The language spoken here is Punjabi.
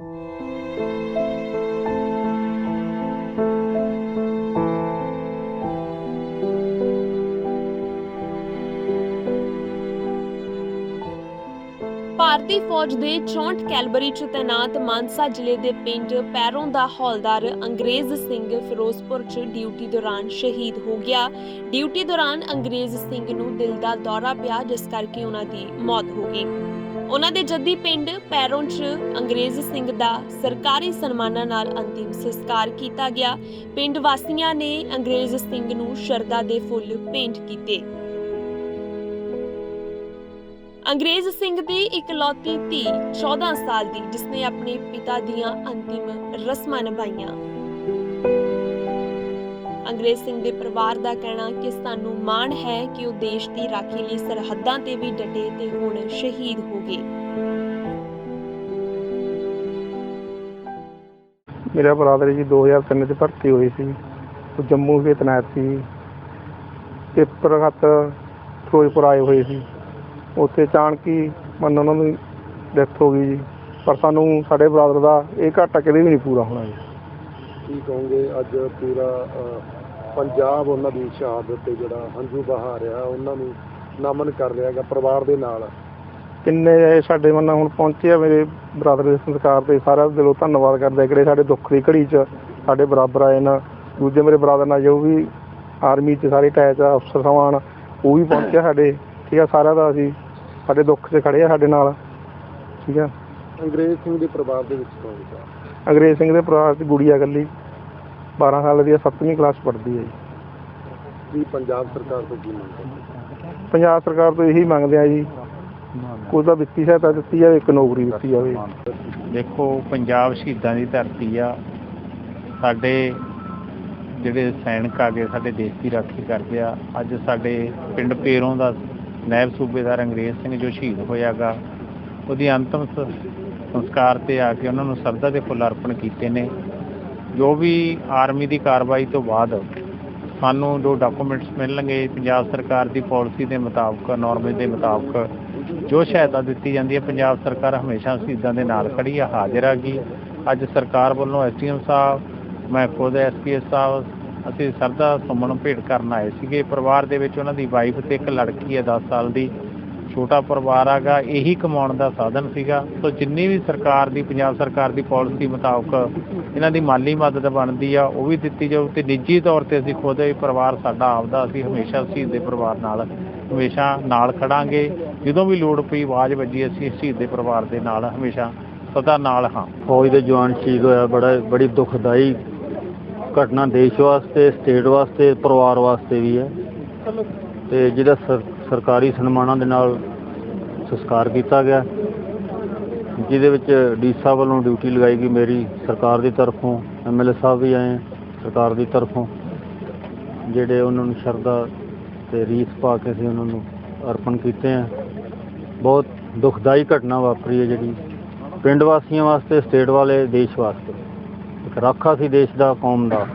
ਭਾਰਤੀ ਫੌਜ ਦੇ 64 ਕੈਲਬਰੀ ਚ ਤੈਨਾਤ ਮਾਨਸਾ ਜ਼ਿਲ੍ਹੇ ਦੇ ਪਿੰਡ ਪੈਰੋਂ ਦਾ ਹੌਲਦਾਰ ਅੰਗਰੇਜ਼ ਸਿੰਘ ਫਿਰੋਜ਼ਪੁਰ ਚ ਡਿਊਟੀ ਦੌਰਾਨ ਸ਼ਹੀਦ ਹੋ ਗਿਆ। ਡਿਊਟੀ ਦੌਰਾਨ ਅੰਗਰੇਜ਼ ਸਿੰਘ ਨੂੰ ਦਿਲ ਦਾ ਦੌਰਾ ਪਿਆ, ਜਿਸ ਕਰਕੇ ਉਹਨਾਂ ਦੀ ਮੌਤ ਹੋ ਗਈ। ਉਹਨਾਂ ਦੇ ਜੱਦੀ ਪਿੰਡ ਪੈਰੋਂ 'ਚ ਅੰਗਰੇਜ਼ ਸਿੰਘ ਦਾ ਸਰਕਾਰੀ ਸਨਮਾਨਾਂ ਨਾਲ ਅੰਤਿਮ ਸੰਸਕਾਰ ਕੀਤਾ ਗਿਆ। ਪਿੰਡ ਵਾਸੀਆਂ ਨੇ ਅੰਗਰੇਜ਼ ਸਿੰਘ ਨੂੰ ਸ਼ਰਧਾ ਦੇ ਫੁੱਲ ਭੇਂਟ ਕੀਤੇ। ਅੰਗਰੇਜ਼ ਸਿੰਘ ਦੀ ਇਕਲੌਤੀ ਧੀ 14 ਸਾਲ ਦੀ, ਜਿਸਨੇ ਆਪਣੇ ਪਿਤਾ ਦੀਆਂ ਅੰਤਿਮ ਰਸਮਾਂ ਨਿਭਾਈਆਂ। ਅੰਗਰੇਜ਼ ਸਿੰਘ ਦੇ ਪਰਿਵਾਰ ਦਾ ਕਹਿਣਾ ਕਿ ਸਾਨੂੰ ਮਾਣ ਹੈ ਕਿ ਉਹ ਦੇਸ਼ ਦੀ ਰਾਖੀ ਲਈ ਸਰਹੱਦਾਂ ਤੇ ਵੀ ਡਟੇ ਤੇ ਹੁਣ ਸ਼ਹੀਦ ਹੋ ਗਏ। ਮੇਰਾ ਬਰਾਦਰ ਜੀ 2003 ਚ ਭਰਤੀ ਹੋਈ ਸੀ। ਉਹ ਜੰਮੂ ਦੇ ਤੈਨਾਤ ਸੀ। ਪੇਪਰ ਖਤ ਫਿਰੋਜ਼ਪੁਰ ਆਏ ਹੋਏ ਸੀ। ਉੱਥੇ ਅਚਾਨਕ ਮੰਨ ਉਹਨਾਂ ਦੀ ਡੈਥ ਹੋ ਗਈ ਜੀ। ਪਰ ਸਾਨੂੰ ਸਾਡੇ ਬਰਾਦਰ ਦਾ ਇਹ ਘਾਟਾ ਕਦੇ ਵੀ ਨਹੀਂ ਪੂਰਾ ਹੋਣਾ ਜੀ। ਕੀ ਕਹੋਗੇ ਅੱਜ ਪੂਰਾ ਪੰਜਾਬ ਉਹਨਾਂ ਦੀ ਸ਼ਹਾਦਤ ਤੇ ਜਿਹੜਾ ਹੰਝੂ ਬਹਾ ਰਿਹਾ ਉਹਨਾਂ ਨੂੰ ਨਮਨ ਕਰ ਰਿਹਾ ਹੈਗਾ ਪਰਿਵਾਰ ਦੇ ਨਾਲ। ਕਿੰਨੇ ਸਾਡੇ ਮੰਨ ਹੁਣ ਪਹੁੰਚੇ ਆ ਮੇਰੇ ਬਰਾਦਰ ਦੇ ਸੰਸਕਾਰ ਤੇ ਸਾਰਾ ਦਿਲੋਂ ਧੰਨਵਾਦ ਕਰਦੇ ਕਿਹੜੇ ਸਾਡੇ ਦੁੱਖ ਦੀ ਘੜੀ 'ਚ ਸਾਡੇ ਬਰਾਬਰ ਆਏ ਨਾ। ਦੂਜੇ ਮੇਰੇ ਬਰਾਦਰ ਨਾਲ ਜੋ ਵੀ ਆਰਮੀ 'ਚ ਸਾਰੇ ਅਟੈਚ ਆ ਅਫਸਰ ਸਮਾਨ ਉਹ ਵੀ ਪਹੁੰਚਿਆ ਸਾਡੇ ਠੀਕ ਆ ਸਾਰਿਆਂ ਦਾ ਅਸੀਂ ਸਾਡੇ ਦੁੱਖ 'ਚ ਖੜੇ ਆ ਸਾਡੇ ਨਾਲ ਠੀਕ ਆ। ਅੰਗਰੇਜ਼ ਸਿੰਘ ਦੇ ਪਰਿਵਾਰ ਦੇ ਵਿੱਚ ਕੌਣ ਸੀ? ਅੰਗਰੇਜ਼ ਸਿੰਘ ਦੇ ਪਰਿਵਾਰ 'ਚ ਗੁੜੀਆ ਇਕੱਲੀ। 12 ਸਾਲ ਦੀ 7ਵੀਂ ਕਲਾਸ ਪੜ੍ਹਦੀ ਹੈ ਜੀ। ਕੀ ਪੰਜਾਬ ਸਰਕਾਰ ਤੋਂ ਕੀ ਮੰਗ ਕਰਦੇ? ਪੰਜਾਬ ਸਰਕਾਰ ਤੋਂ ਇਹੀ ਮੰਗਦੇ ਆ ਜੀ ਕੋਈ ਤਾਂ ਵਿੱਤੀ ਸਹਾਇਤਾ ਦਿੱਤੀ ਜਾਵੇ ਇੱਕ ਨੌਕਰੀ ਦਿੱਤੀ ਜਾਵੇ। ਦੇਖੋ ਪੰਜਾਬ ਸ਼ਹੀਦਾਂ ਦੀ ਧਰਤੀ ਆ। ਸਾਡੇ ਜਿਹੜੇ ਸੈਨਿਕ ਆ ਗਏ ਸਾਡੇ ਦੇਸ਼ ਦੀ ਰਾਖੀ ਕਰਦੇ ਆ। ਅੱਜ ਸਾਡੇ ਪਿੰਡ ਪੇਰੋਂ ਦਾ ਨਾਇਬ ਸੂਬੇਦਾਰ ਅੰਗਰੇਜ਼ ਸਿੰਘ ਜੋ ਸ਼ਹੀਦ ਹੋਇਆਗਾ ਉਹਦੀ ਅੰਤਮ ਸੰਸਕਾਰ ਤੇ ਆ ਕੇ ਉਹਨਾਂ ਨੂੰ ਸਰਦਾ ਦੇ ਫੁੱਲ ਅਰਪਣ ਕੀਤੇ ਨੇ। ਜੋ ਵੀ ਆਰਮੀ ਦੀ ਕਾਰਵਾਈ ਤੋਂ ਬਾਅਦ ਸਾਨੂੰ ਜੋ ਡਾਕੂਮੈਂਟਸ ਮਿਲਣਗੇ, ਪੰਜਾਬ ਸਰਕਾਰ ਦੀ ਪਾਲਿਸੀ ਦੇ ਮੁਤਾਬਕ ਨੋਰਮੇ ਦੇ ਮੁਤਾਬਕ, ਜੋ ਸਹਾਇਤਾ ਦਿੱਤੀ ਜਾਂਦੀ ਹੈ ਪੰਜਾਬ ਸਰਕਾਰ ਹਮੇਸ਼ਾ ਸ਼ਹੀਦਾਂ ਦੇ ਨਾਲ ਖੜੀ ਆ, ਹਾਜ਼ਰ ਹੈਗੀ ਅੱਜ ਸਰਕਾਰ ਵੱਲੋਂ ਐਸਡੀਐਮ ਸਾਹਿਬ, ਮੈਂ ਖੁਦ ਐਸਪੀਐਸ ਸਾਹਿਬ, ਅਸੀਂ ਸਰਦਾ ਸੁਮਨ ਭੇਟ ਕਰਨ ਆਏ ਸੀਗੇ। ਪਰਿਵਾਰ ਦੇ ਵਿੱਚ ਉਹਨਾਂ ਦੀ ਵਾਈਫ ਤੇ ਇੱਕ ਲੜਕੀ ਹੈ 10 ਸਾਲ ਦੀ। ਛੋਟਾ ਪਰਿਵਾਰ ਹੈਗਾ, ਇਹੀ ਕਮਾਉਣ ਦਾ ਸਾਧਨ ਸੀਗਾ। ਸੋ ਜਿੰਨੀ ਵੀ ਸਰਕਾਰ ਦੀ, ਪੰਜਾਬ ਸਰਕਾਰ ਦੀ ਪਾਲਿਸੀ ਮੁਤਾਬਕ ਇਹਨਾਂ ਦੀ ਮਾਲੀ ਮਦਦ ਬਣਦੀ ਆ, ਉਹ ਵੀ ਦਿੱਤੀ ਜਾਊ ਤੇ ਨਿੱਜੀ ਤੌਰ ਤੇ ਅਸੀਂ ਖੁਦ ਇਹ ਪਰਿਵਾਰ ਸਾਡਾ ਆਪਦਾ, ਅਸੀਂ ਹਮੇਸ਼ਾ ਸ਼ਹੀਦ ਦੇ ਪਰਿਵਾਰ ਨਾਲ, ਹਮੇਸ਼ਾ ਨਾਲ ਖੜਾਂਗੇ। ਜਦੋਂ ਵੀ ਲੋੜ ਪਈ, ਆਵਾਜ਼ ਵੱਜੀ, ਅਸੀਂ ਸ਼ਹੀਦ ਦੇ ਪਰਿਵਾਰ ਦੇ ਨਾਲ ਹਮੇਸ਼ਾ ਸਦਾ ਨਾਲ ਹਾਂ। ਫੌਜ ਦੇ ਜਵਾਨ ਸ਼ਹੀਦ ਹੋਇਆ, ਬੜਾ, ਬੜੀ ਦੁਖਦਾਈ ਘਟਨਾ ਦੇਸ਼ ਵਾਸਤੇ ਸਟੇਟ ਵਾਸਤੇ, ਪਰਿਵਾਰ ਵਾਸਤੇ ਵੀ ਹੈ। ਤੇ ਜਿਹਦਾ ਸਰ- ਸਰਕਾਰੀ ਸਨਮਾਨਾਂ ਦੇ ਨਾਲ ਸੰਸਕਾਰ ਕੀਤਾ ਗਿਆ, ਜਿਹਦੇ ਵਿੱਚ ਡੀਸਾ ਵੱਲੋਂ ਡਿਊਟੀ ਲਗਾਈ ਗਈ ਮੇਰੀ ਸਰਕਾਰ ਦੀ ਤਰਫੋਂ ਐਮਐਲਏ ਸਾਹਿਬ ਵੀ ਆਏ ਸਰਕਾਰ ਦੀ ਤਰਫੋਂ, ਜਿਹੜੇ ਉਹਨਾਂ ਨੂੰ ਸ਼ਰਧਾ ਤੇ ਰੀਸ ਪਾ ਕੇ ਅਸੀਂ ਉਹਨਾਂ ਨੂੰ ਅਰਪਣ ਕੀਤੇ ਆ। ਬਹੁਤ ਦੁਖਦਾਈ ਘਟਨਾ ਵਾਪਰੀ ਹੈ ਜਿਹੜੀ ਪਿੰਡ ਵਾਸੀਆਂ ਵਾਸਤੇ, ਸਟੇਟ ਵਾਲੇ, ਦੇਸ਼ ਵਾਸਤੇ। ਇੱਕ ਰਾਖਾ ਸੀ ਦੇਸ਼ ਦਾ, ਕੌਮ ਦਾ।